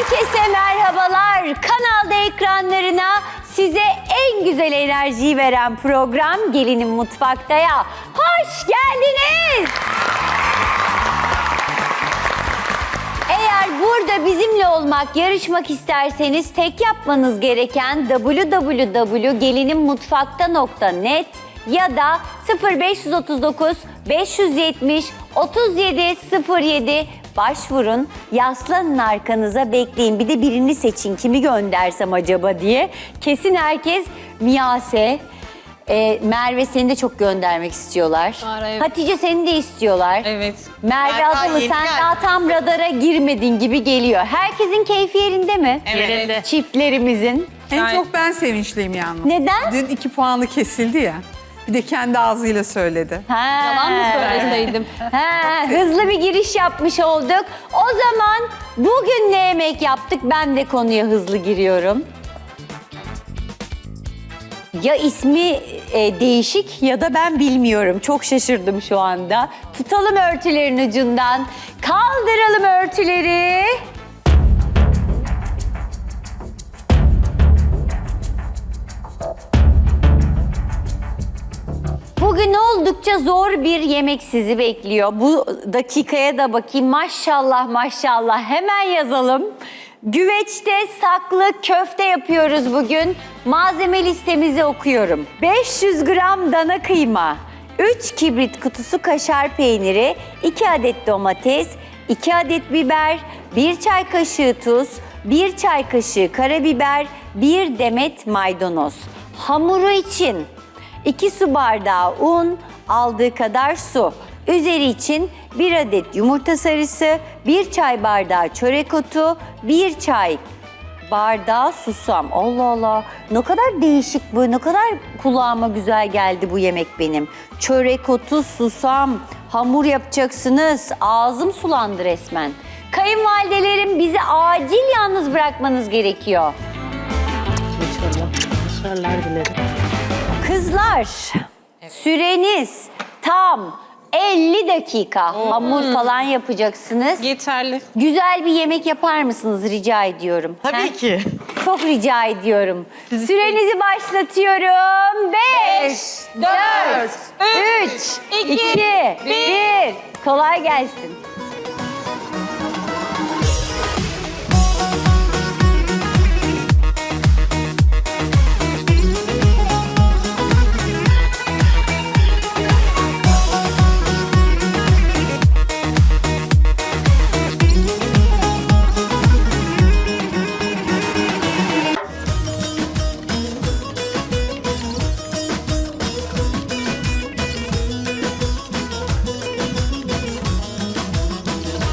Herkese merhabalar. Kanalda ekranlarına size en güzel enerjiyi veren program Gelinin Mutfakta'ya hoş geldiniz. Eğer burada bizimle olmak, yarışmak isterseniz tek yapmanız gereken www.gelinimutfakta.net ya da 0539 570 3707 başvurun. Yaslanın arkanıza bekleyin. Bir de birini seçin. Kimi göndersem acaba diye. Kesin herkes Miyase, e, Merve seni de çok göndermek istiyorlar. Var, evet. Hatice seni de istiyorlar. Evet. Merve Merve Adalı yeni sen geldi. daha tam radara girmedin gibi geliyor. Herkesin keyfi yerinde mi? Evet. Yerinde. Çiftlerimizin. En çok ben sevinçliyim yalnız. Neden? Dün iki puanı kesildi ya. Bir de kendi ağzıyla söyledi. Ha. Yalan mı söyleseydim? Ha, hızlı bir giriş yapmış olduk. O zaman bugün ne yemek yaptık? Ben de konuya hızlı giriyorum. Ya ismi e, değişik ya da ben bilmiyorum. Çok şaşırdım şu anda. Tutalım örtülerin ucundan. Kaldıralım örtüleri. Oldukça zor bir yemek sizi bekliyor. Bu dakikaya da bakayım. Maşallah maşallah hemen yazalım. Güveçte saklı köfte yapıyoruz bugün. Malzeme listemizi okuyorum. 500 gram dana kıyma, 3 kibrit kutusu kaşar peyniri, 2 adet domates, 2 adet biber, 1 çay kaşığı tuz, 1 çay kaşığı karabiber, 1 demet maydanoz. Hamuru için 2 su bardağı un, aldığı kadar su. Üzeri için 1 adet yumurta sarısı, 1 çay bardağı çörek otu, 1 çay bardağı susam. Allah Allah ne kadar değişik bu, ne kadar kulağıma güzel geldi bu yemek benim. Çörek otu, susam, hamur yapacaksınız. Ağzım sulandı resmen. Kayınvalidelerim bizi acil yalnız bırakmanız gerekiyor. İnşallah. Başarılar dilerim. Kızlar, süreniz tam 50 dakika hamur falan yapacaksınız. Yeterli. Güzel bir yemek yapar mısınız rica ediyorum. Tabii He? ki. Çok rica ediyorum. Sürenizi başlatıyorum. 5, 4, 3, 2, 1. Kolay gelsin.